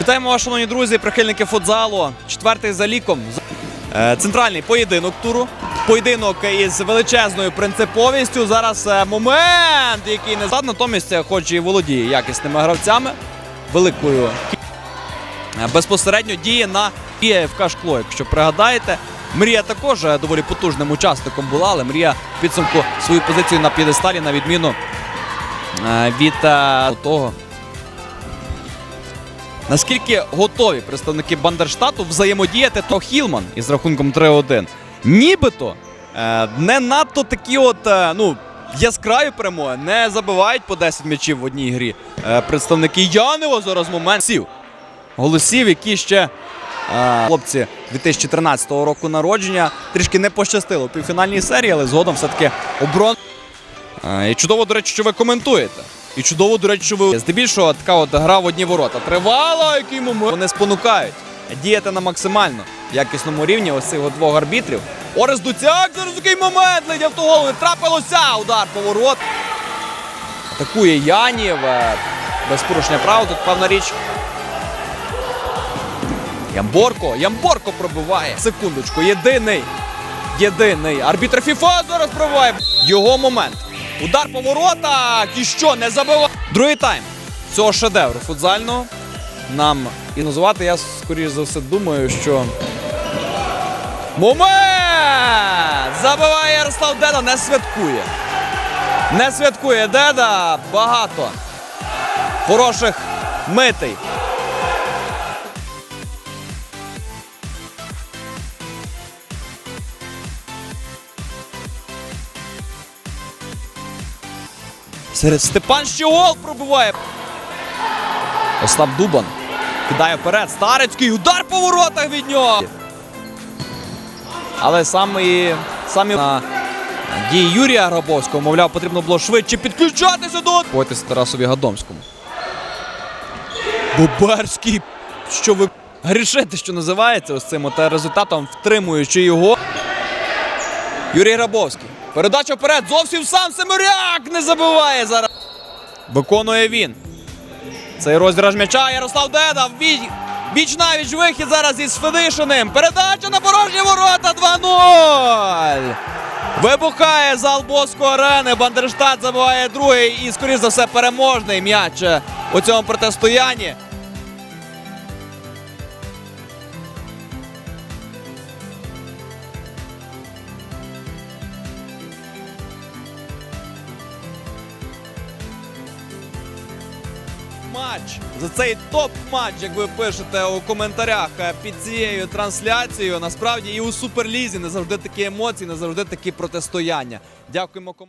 Вітаємо вас, шановні друзі, прихильники футзалу. Четвертий за ліком. Е, Центральний поєдинок туру. Поєдинок із величезною принциповістю. Зараз е, момент, який не зад, натомість, е, хоч і володіє якісними гравцями, великою безпосередньо діє на ФК Шкло. Якщо пригадаєте, Мрія також доволі потужним учасником була, але Мрія в підсумку свою позицію на п'єдесталі, на відміну від того. Наскільки готові представники Бандерштату взаємодіяти то Хілман із рахунком 3-1? Нібито е, не надто такі от е, ну, яскраві перемоги, не забивають по 10 м'ячів в одній грі. Е, представники Янева зараз момент сів. Голосів, які ще хлопці 2013 року народження трішки не пощастило у півфінальній серії, але згодом все-таки оборон. І чудово, до речі, що ви коментуєте. І чудово, до речі, що ви здебільшого така от гра в одні ворота. Тривала, який момент. Вони спонукають діяти на максимально якісному рівні ось цих двох арбітрів. Орес Дуцяк, зараз такий момент ледь автоголові. Трапилося удар поворот. Атакує Янів. е, Без порушення права. Тут певна річ. Ямборко. Ямборко пробиває. Секундочку. Єдиний. Єдиний. Арбітр Фіфа зараз пробиває. Його момент. Удар по воротах. І що, не забиває. Другий тайм. Цього шедевру футзального. Нам і називати, я скоріш за все думаю, що. Момент! Забиває Ярослав Деда, не святкує. Не святкує Деда. Багато хороших митей. Серед Степан ще гол пробиває. Остап Дубан кидає вперед. Старецький удар по воротах від нього. Але саме, саме на дії Юрія Грабовського, мовляв, потрібно було швидше підключатися до. Бойтеся Тарасові Гадомському. Боберський. Що ви грішите, що називається ось цим от результатом, втримуючи його. Юрій Грабовський. Передача вперед. Зовсім сам Семиряк не забиває зараз. Виконує він. Цей розіграш м'яча. Ярослав Деда. Віч, віч навіч вихід зараз із Федишиним. Передача на порожні ворота 2-0. Вибухає зал Боско арени. Бандерштат забиває другий і, скоріш за все, переможний м'яч у цьому протистоянні. Матч за цей топ-матч, як ви пишете у коментарях е, під цією трансляцією. Насправді і у суперлізі не завжди такі емоції, не завжди такі протистояння. Дякуємо